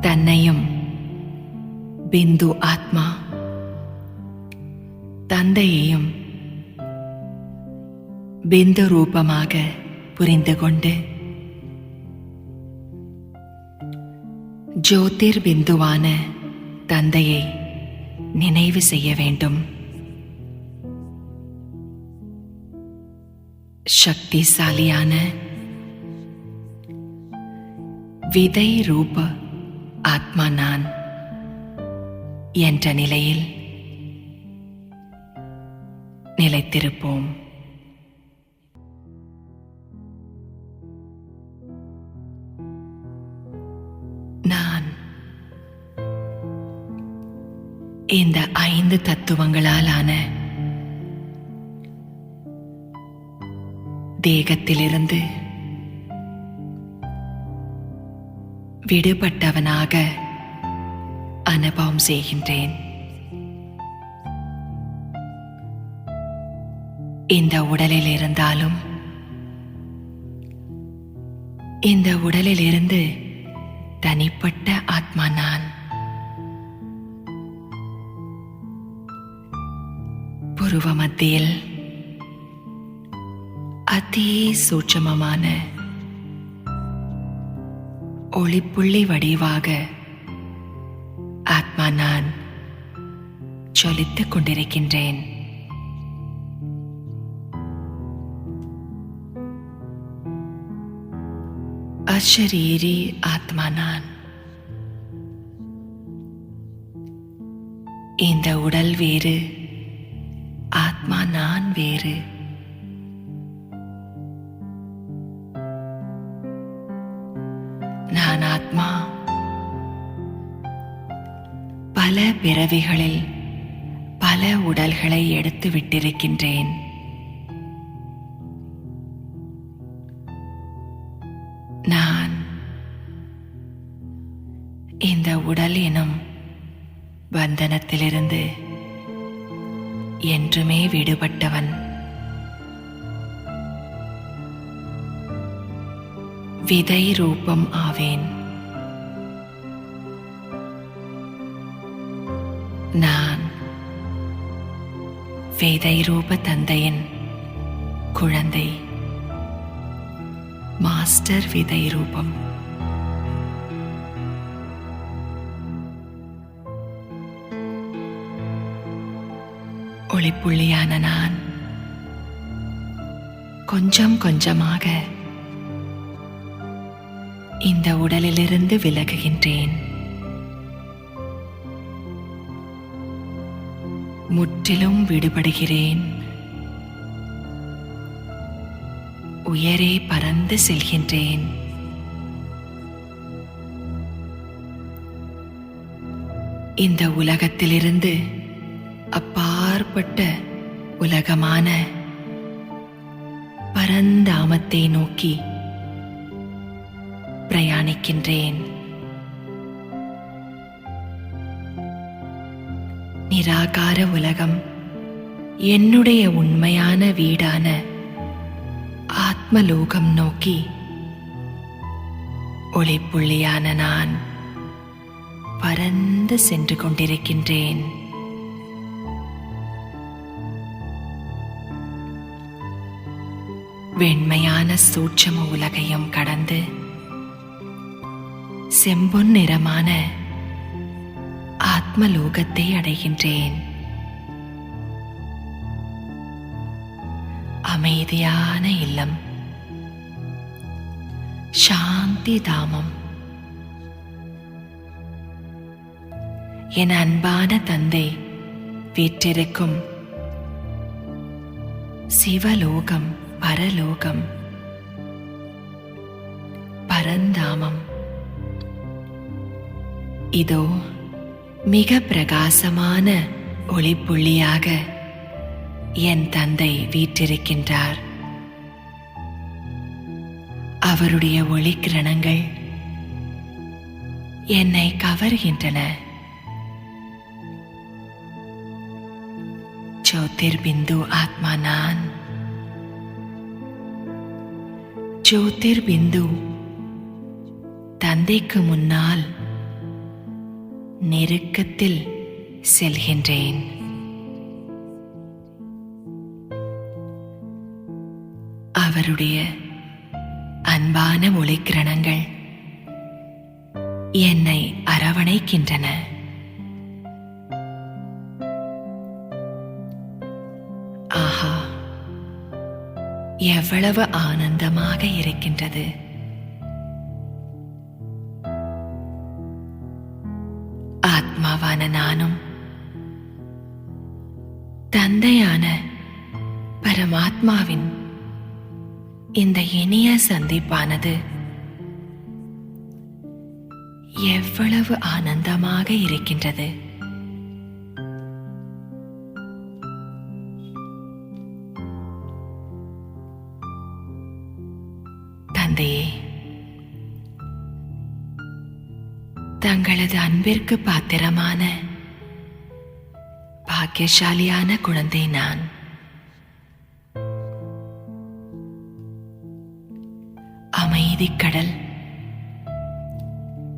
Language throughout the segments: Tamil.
தன்னையும். பிந்து ஆத்மா. தந்தையையும் பிந்து ரூபமாக புரிந்து கொண்டு. ஜோதிர் பிந்துவான தந்தையை நினைவு செய்ய வேண்டும். சக்திசாலியான விதை ரூப ஆத்மா நான் என்ற நிலையில் நிலைத்திருப்போம். நான் இந்த ஐந்து தத்துவங்களாலான தேகத்திலிருந்து விடுபட்டவனாக அனுபவம் செய்கின்றேன். இந்த உடலில் இருந்தாலும் இந்த உடலில் இருந்து தனிப்பட்ட ஆத்மா நான் புருவ மத்தியில் அதி சூட்சமமான ஒளிப்புள்ளி வடிவாக ஆத்மா நான் ஜொலித்துக் கொண்டிருக்கின்றேன். அஷரீரி ஆத்மா நான். இந்த உடல் வேறு ஆத்மா நான் வேறு. பல பிறவிகளில் பல உடல்களை எடுத்து விட்டிருக்கின்றேன். நான் இந்த உடல் எனும் பந்தனத்திலிருந்து என்றுமே விடுபட்டவன். விதை ரூபம் ஆவேன். நான் விதை ரூப தந்தையின் குழந்தை மாஸ்டர் விதை ரூபம் ஒளிப்புள்ளியான நான் கொஞ்சம் கொஞ்சமாக இந்த உடலிலிருந்து விலகுகின்றேன். முற்றிலும் விடுபடுகிறேன். உயரே பறந்து செல்கின்றேன். இந்த உலகத்திலிருந்து அப்பாற்பட்ட உலகமான பரந்தாமத்தை நோக்கி பிரயாணிக்கின்றேன். நிராகார உலகம். என்னுடைய உண்மையான வீடான ஆத்மலோகம் நோக்கி ஒளிப்புள்ளியான நான் பறந்து சென்று கொண்டிருக்கின்றேன். வெண்மையான சூட்சம உலகையும் கடந்து செம்பொன் நிறமான ஆத்மலோகத்தை அடைகின்றேன். அமைதியான இல்லம். சாந்தி தாமம். என் அன்பான தந்தை வீற்றிருக்கும் சிவலோகம் பரலோகம். பரந்தாமம். இதோ மிக பிரகாசமான ஒளிப்புள்ளியாக என் தந்தை வீற்றிருக்கின்றார். அவருடைய ஒளிக்கிரணங்கள் என்னை கவர்கின்றன. ஜோதிர்பிந்து ஆத்மா நான் ஜோதிர்பிந்து தந்தைக்கு முன்னால் நெருக்கத்தில் செல்கின்றேன். அவருடைய அன்பான ஒளிக்கிரணங்கள் என்னை அரவணைக்கின்றன. ஆஹா எவ்வளவு ஆனந்தமாக இருக்கின்றது. மகனான நானும் தந்தையான பரமாத்மாவின் இந்த இனிய சந்திப்பானது எவ்வளவு ஆனந்தமாக இருக்கின்றது. தங்களது அன்பிற்கு பாத்திரமான பாக்கியசாலியான குழந்தை நான் அமைதிக் கடல்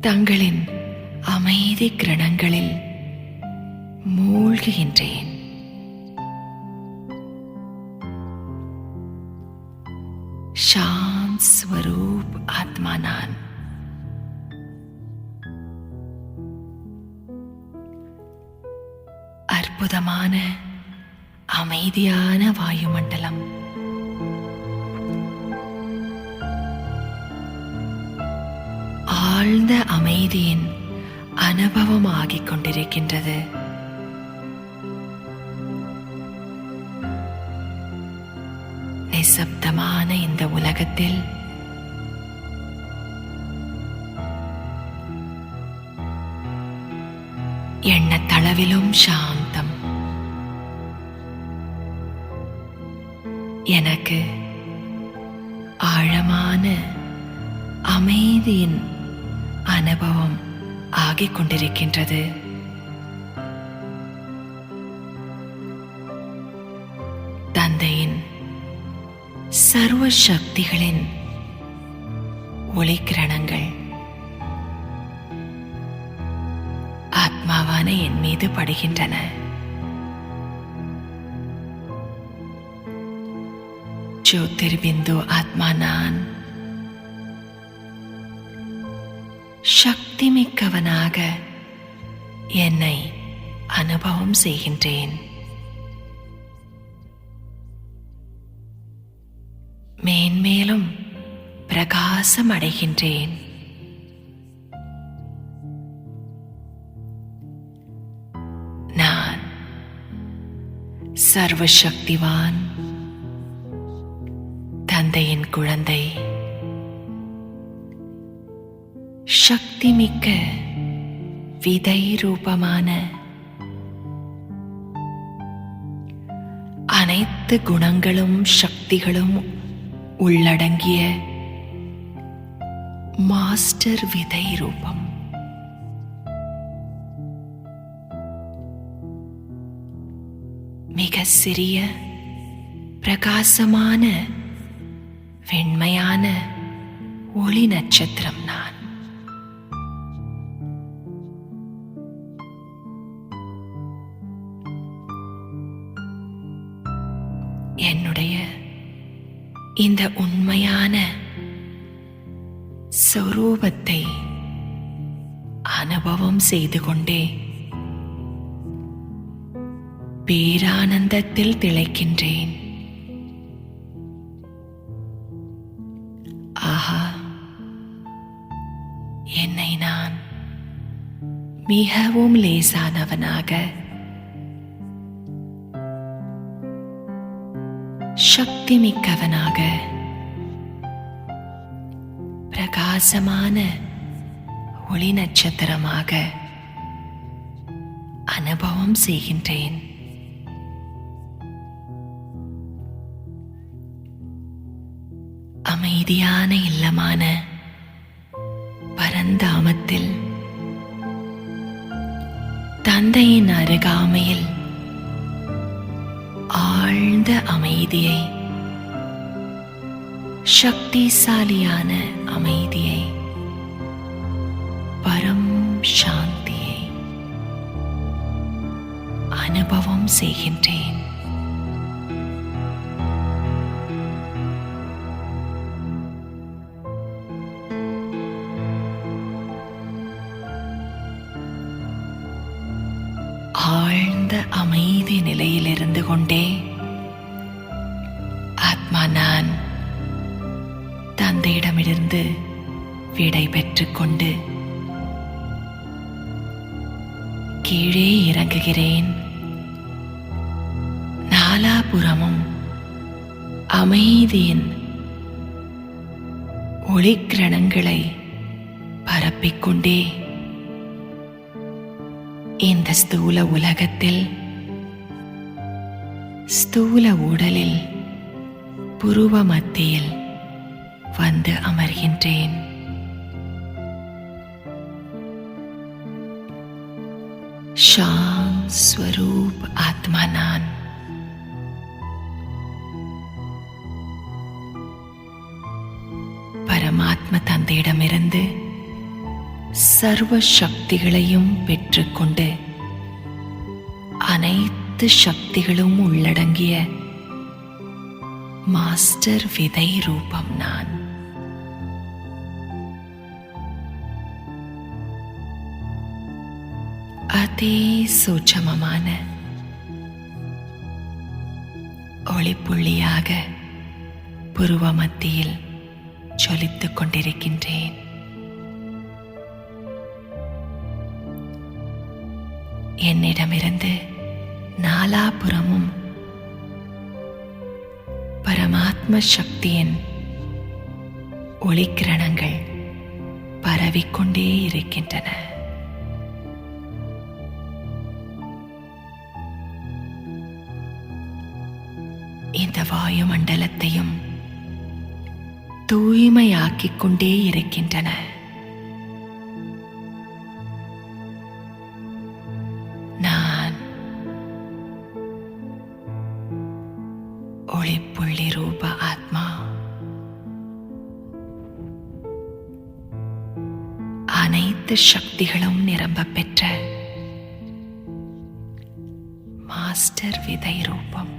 தங்களின் அமைதி கிரணங்களில் மூழ்குகின்றேன் शांत स्वरूप आत्मा அற்புதமான அமைதியான வாயுமண்டலம். ஆழ்ந்த அமைதியின் அனுபவமாகிக் கொண்டிருக்கின்றது. நிசப்தமான இந்த உலகத்தில் எண்ணத்தளவிலும் ஷாம் எனக்கு ஆழமான அமைதியின் அனுபவம் ஆகிக் கொண்டிருக்கின்றது. தந்தையின் சர்வ சக்திகளின் ஒளிக்கிரணங்கள் ஆத்மாவான என் மீது படுகின்றன. ஜோதிர்பிந்து ஆத்மா நான் சக்தி மிக்கவனாக என்னை அனுபவம் செய்கின்றேன் மேன்மேலும் பிரகாசம் அடைகின்றேன் நான் சர்வசக்திவான் தந்தையின் குழந்தை. சக்திமிக்க விதை ரூபமான அனைத்து குணங்களும் சக்திகளும் உள்ளடங்கிய மாஸ்டர் விதை ரூபம் மிக சிறிய பிரகாசமான வெண்மையான ஒளி நட்சத்திரம் நான். என்னுடைய இந்த உண்மையான சொரூபத்தை அனுபவம் செய்து கொண்டே பேரானந்தத்தில் திளைக்கின்றேன். மிகவும் லேசானவனாக. சக்தி மிக்கவனாக பிரகாசமான ஒளி நட்சத்திரமாக அனுபவம் செய்கின்றேன். அமைதியான இல்லமான பரந்தாமத்தில் தந்தையின் அருகாமையில் ஆழ்ந்த அமைதியை சக்திசாலியான அமைதியை பரம் சாந்தியை அனுபவம் செய்கின்றேன். ஆழ்ந்த அமைதி நிலையில் இருந்து கொண்டே ஆத்மா நான் தந்தையிடமிருந்து விடை பெற்றுக் கொண்டு கீழே இறங்குகிறேன். நாலாபுறமும் அமைதியின் ஒளிக்கிரணங்களை பரப்பிக்கொண்டே இந்த ஸ்தூல உலகத்தில் ஸ்தூல உடலில் புருவ மத்தியில் வந்து அமர்கின்றேன் शांत स्वरूप आत्मा नान பரமாத்ம தந்தையிடமிருந்து சர்வ சக்திகளையும் பெற்றுக்கொண்டு அனைத்து சக்திகளும் உள்ளடங்கிய மாஸ்டர் விதை ரூபம் நான். அதே சூட்சமமான ஒளிப்புள்ளியாக புருவ மத்தியில் ஜொலித்துக் கொண்டிருக்கின்றேன். என்னிடமிருந்து நாலாபுறமும் பரமாத்ம சக்தியின் ஒளிக்கிரணங்கள் பரவிக்கொண்டே இருக்கின்றன இந்த வாயுமண்டலத்தையும் தூய்மையாக்கிக் கொண்டே இருக்கின்றன அனைத்து சக்திகளும் நிரம்ப பெற்ற மாஸ்டர் விதை ரூபம்